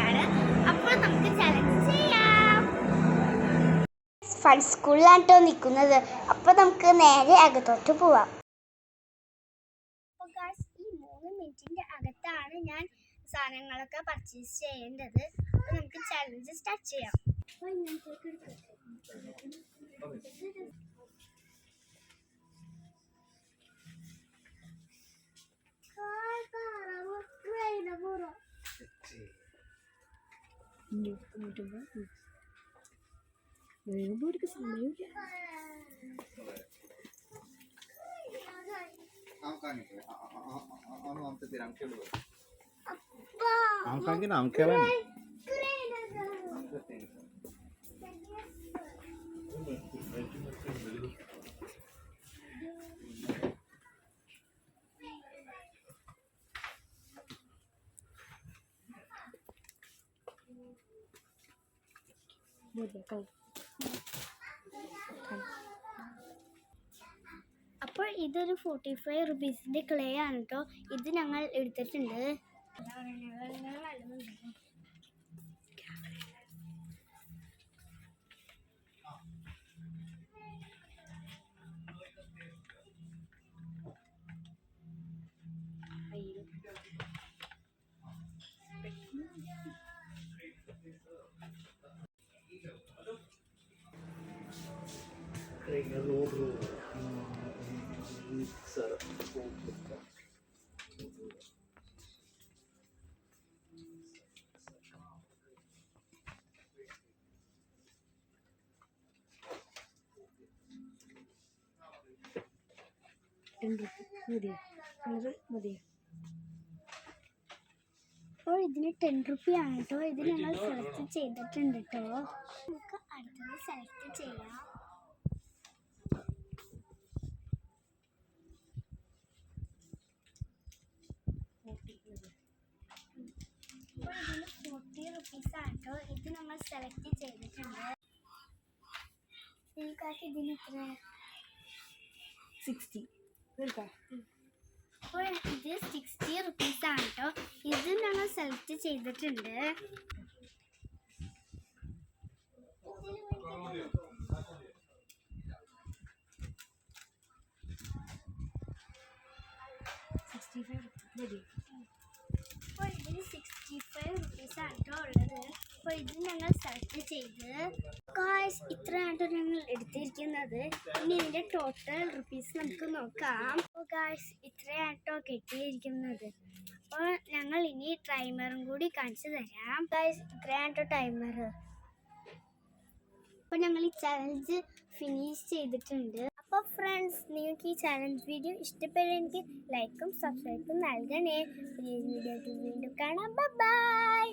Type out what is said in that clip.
ആണ് അപ്പോൾ നമുക്ക് ചലഞ്ച് ചെയ്യാം ഫൺ സ്കൂളിലാണ് കേട്ടോ നിൽക്കുന്നത് അപ്പോൾ നമുക്ക് നേരെ അകത്തോട്ട് പോവാം ഈ മൂന്ന് അകത്താണ് ഞാൻ സാധനങ്ങളൊക്കെ പർച്ചേസ് ചെയ്യേണ്ടത് അപ്പോൾ നമുക്ക് ചലഞ്ച് സ്റ്റാർട്ട് ചെയ്യാം Bye. ഇനി എടുത്ത് മാറ്റുമ്പോൾ വേഗമ്പോൾ ഒരു സമയമില്ല നമുക്ക് നമുക്ക് അപ്പോൾ ഇതൊരു ഫോർട്ടി ഫൈവ് റുപ്പീസിന്റെ ക്ലേ ആണ് കേട്ടോ ഇത് ഞങ്ങൾ എടുത്തിട്ടുണ്ട്. അപ്പോൾ ഇതിന് ടെൻ റുപ്പി ആണ്? കേട്ടോ ഇത് ഞങ്ങൾ സെലക്ട് ചെയ്തിട്ടുണ്ട് കേട്ടോ നമുക്ക് അടുത്തത് സെലക്ട് ചെയ്യാം അപ്പോൾ ഇതിന് റുപ്പീസ് ആണ് കേട്ടോ ഇത് നമ്മൾ സെലക്ട് ചെയ്തിട്ടുണ്ട്. ഇതിനൊക്കെ ഇതിന് എത്ര സിക്സ്റ്റി അപ്പോൾ ഇത് സിക്സ്റ്റി റുപ്പീസ് ആണ് കേട്ടോ. ഇത് ഞങ്ങൾ സെലക്ട് ചെയ്തിട്ടുണ്ട്. സിക്സ്റ്റി ഫൈവ് മതി അപ്പോൾ ഇതിന് സിക്സ്റ്റി ആണ് കേട്ടോ ഉള്ളത് അപ്പോൾ ഇത് ഞങ്ങൾ സെലക്ട് ചെയ്ത് കാശ് ഇത്രയാണ് ഞങ്ങൾ എടുത്തിരിക്കുന്നത്. ഇനി ഇതിന്റെ ടോട്ടൽ റുപ്പീസ് നമുക്ക് നോക്കാം. അപ്പോൾ കാശ് ഇത്രയാണ് കേട്ടോ കിട്ടിയിരിക്കുന്നത്. അപ്പോൾ ഞങ്ങൾ ഇനി ടൈമറും കൂടി കാണിച്ചു തരാം. കാശ് ഇത്രയാണ് കേട്ടോ ടൈമർ അപ്പോൾ ഞങ്ങൾ ഈ ചലഞ്ച് ഫിനിഷ് ചെയ്തിട്ടുണ്ട്. അപ്പോൾ ഫ്രണ്ട്സ് നിങ്ങൾക്ക് ഈ ചലഞ്ച് വീഡിയോ ഇഷ്ടപ്പെടുമെങ്കിൽ ലൈക്കും സബ്സ്ക്രൈബും നൽകണേ പുതിയ വീഡിയോ വീണ്ടും കാണാം ബൈ